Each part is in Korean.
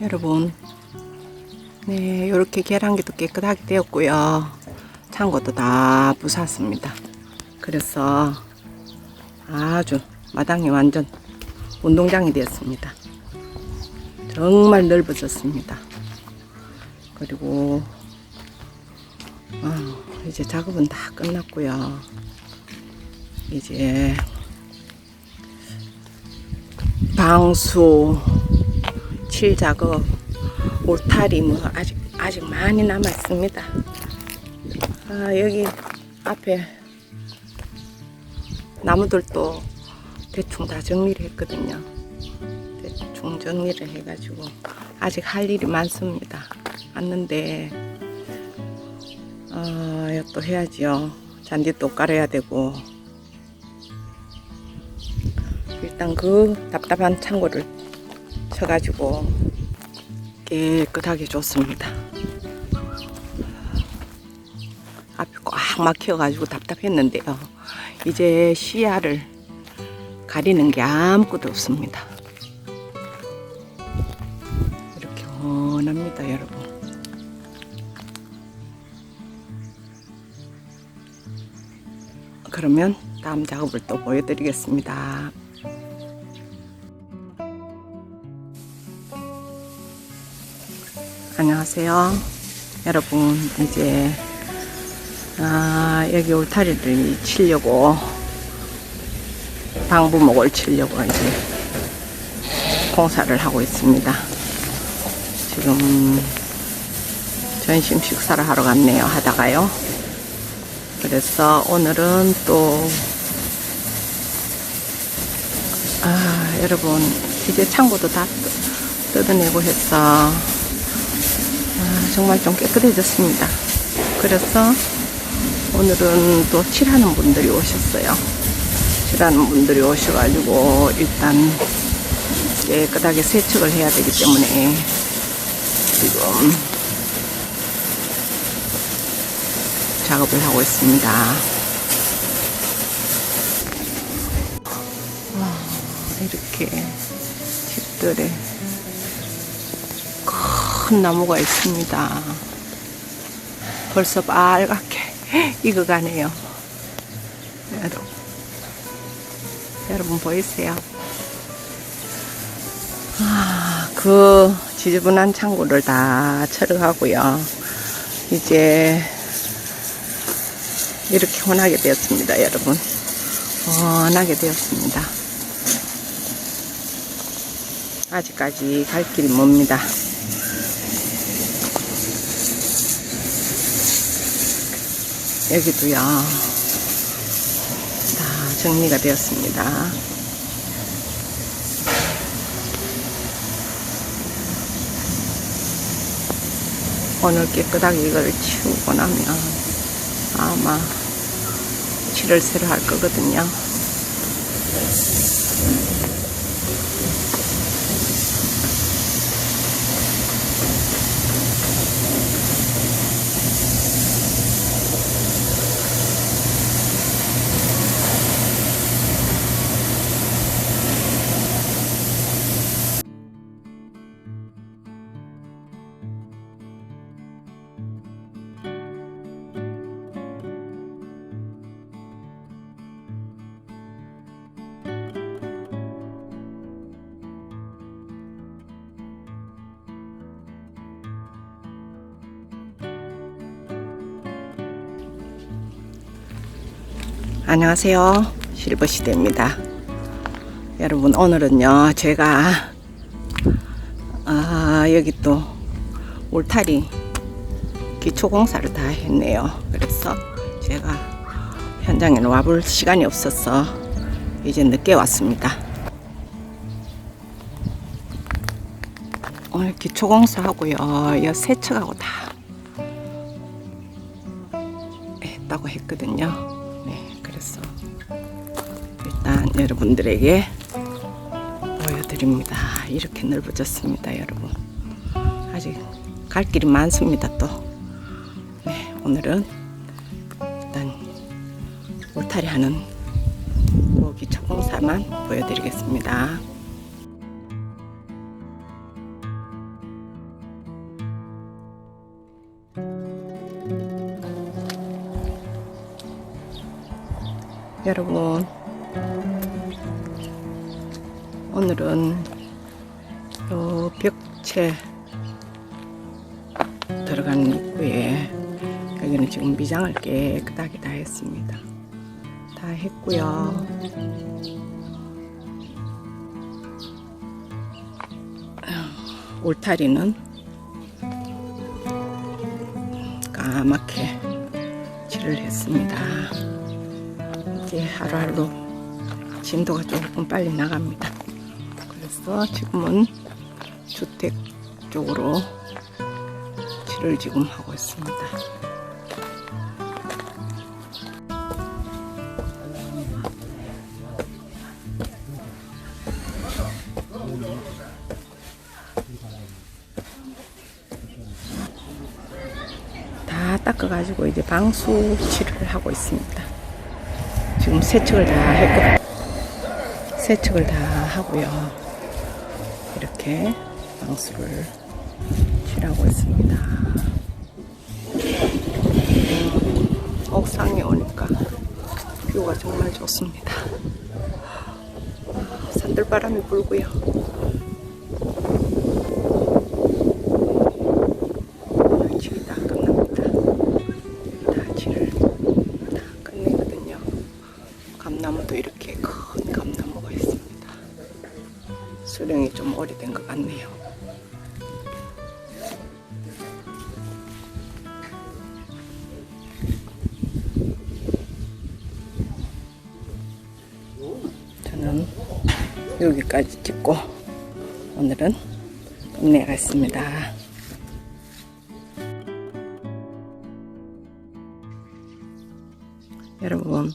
여러분, 네, 이렇게 계란기도 깨끗하게 되었고요. 창고도 다 부쉈습니다. 그래서 아주 마당이 완전 운동장이 되었습니다. 정말 넓어졌습니다. 그리고 아, 이제 작업은 다 끝났고요. 이제 방수 칠 작업 울타리 뭐 아직 아직 많이 남아 있습니다. 아 여기 앞에 나무들도 대충 다 정리를 했거든요. 대충 정리를 해가지고 아직 할 일이 많습니다. 많는데 어, 또 해야지요. 잔디 또 깔아야 되고 일단 그 답답한 창고를 쳐가지고 깨끗하게 줬습니다. 앞이 꽉 막혀가지고 답답했는데요. 이제 시야를 가리는 게 아무것도 없습니다. 이렇게 원합니다, 여러분. 그러면 다음 작업을 또 보여드리겠습니다. 안녕하세요. 여러분, 이제, 아, 여기 울타리를 치려고, 방부목을 치려고 이제 공사를 하고 있습니다. 지금 점심 식사를 하러 갔네요. 하다가요. 그래서 오늘은 또, 아, 여러분, 이제 창고도 다 뜯- 뜯어내고 해서, 아, 정말 좀 깨끗해졌습니다. 그래서 오늘은 또 칠하는 분들이 오셨어요. 칠하는 분들이 오셔가지고 일단 깨끗하게 세척을 해야 되기 때문에 지금 작업을 하고 있습니다. 와, 이렇게 집들에 큰 나무가 있습니다. 벌써 빨갛게 익어가네요. 여러분, 여러분 보이세요? 아, 그 지저분한 창고를 다 철거하고요. 이제 이렇게 혼하게 되었습니다, 여러분. 원하게 되었습니다. 아직까지 갈 길이 멉니다. 여기도요. 다 정리가 되었습니다. 오늘 깨끗하게 이걸 치우고 나면 아마 새로 할 거거든요. 안녕하세요. 실버시대입니다. 여러분, 오늘은요, 제가, 아, 여기 또 울타리 기초공사를 다 했네요. 그래서 제가 현장에는 와볼 시간이 없어서 이제 늦게 왔습니다. 오늘 기초공사하고요, 여 세척하고 다 했다고 했거든요. 여러분들에게 보여드립니다. 이렇게 넓어졌습니다, 여러분. 아직 갈 길이 많습니다, 또. 네, 오늘은 일단 울타리 하는 모기 초공사만 보여드리겠습니다. 여러분 오늘은 요 벽체 들어간 입구에 여기는 지금 미장을 깨끗하게 다 했습니다. 다 했고요. 울타리는 까맣게 칠을 했습니다. 이제 하루하루 진도가 조금 빨리 나갑니다. 그래서 지금은 주택 쪽으로 칠을 지금 하고 있습니다. 다 닦아가지고 이제 방수 칠을 하고 있습니다. 지금 세척을 다 했고 세척을 다 하고요. 이렇게 방수를 칠하고 있습니다. 옥상에 오니까 뷰가 정말 좋습니다. 산들바람이 불고요. 여기까지 찍고 오늘은 끝내겠습니다. 여러분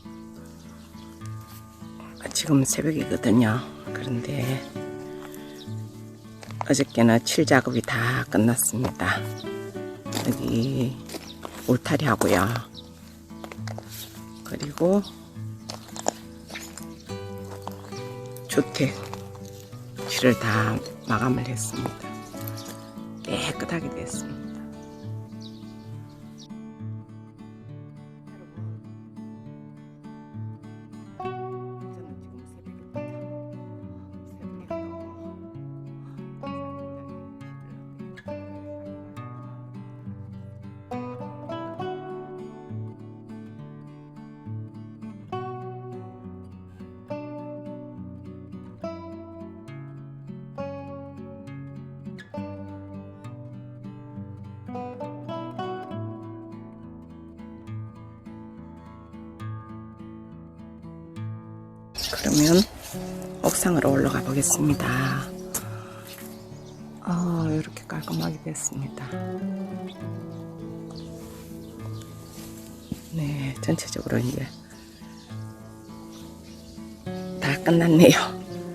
지금 새벽이거든요. 그런데 어저께는 칠 작업이 다 끝났습니다. 여기 울타리 하고요. 그리고 주택 칠을 다 마감을 했습니다. 깨끗하게 됐습니다. 그러면 옥상으로 올라가 보겠습니다. 아, 이렇게 깔끔하게 됐습니다. 네, 전체적으로 이제 다 끝났네요.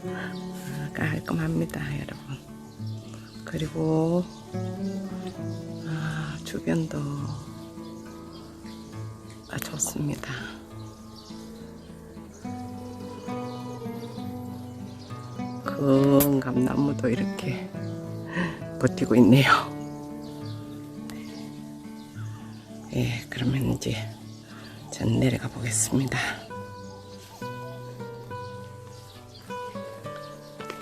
아, 깔끔합니다, 여러분. 그리고 아, 주변도 아, 좋습니다. 큰 감나무도 이렇게 버티고 있네요. 예, 그러면 이제 전 내려가 보겠습니다.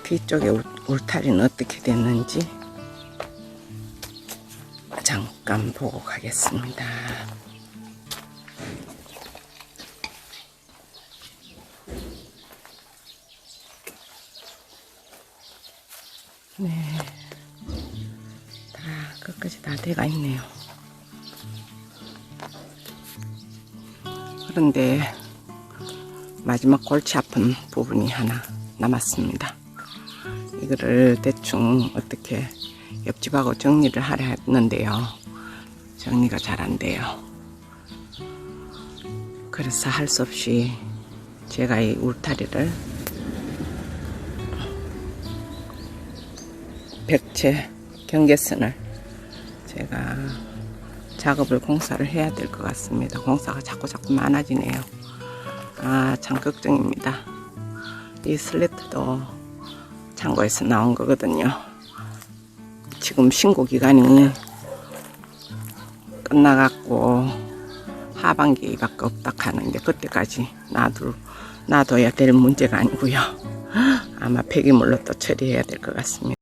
뒤쪽에 울- 울타리는 어떻게 됐는지 잠깐 보고 가겠습니다. 네. 다 돼가 있네요. 그런데 마지막 골치 아픈 부분이 하나 남았습니다. 이거를 대충 어떻게 옆집하고 정리를 하려 했는데요. 정리가 잘 안 돼요. 그래서 할 수 없이 제가 이 울타리를 벽체 경계선을 제가 작업을 공사를 해야 될 것 같습니다. 공사가 자꾸 자꾸 많아지네요. 아, 참 걱정입니다. 이 슬래트도 창고에서 나온 거거든요. 지금 신고 기간이 끝나갖고 하반기밖에 없다 하는데 그때까지 놔두 놔둬야 될 문제가 아니고요. 아마 폐기물로 또 처리해야 될 것 같습니다.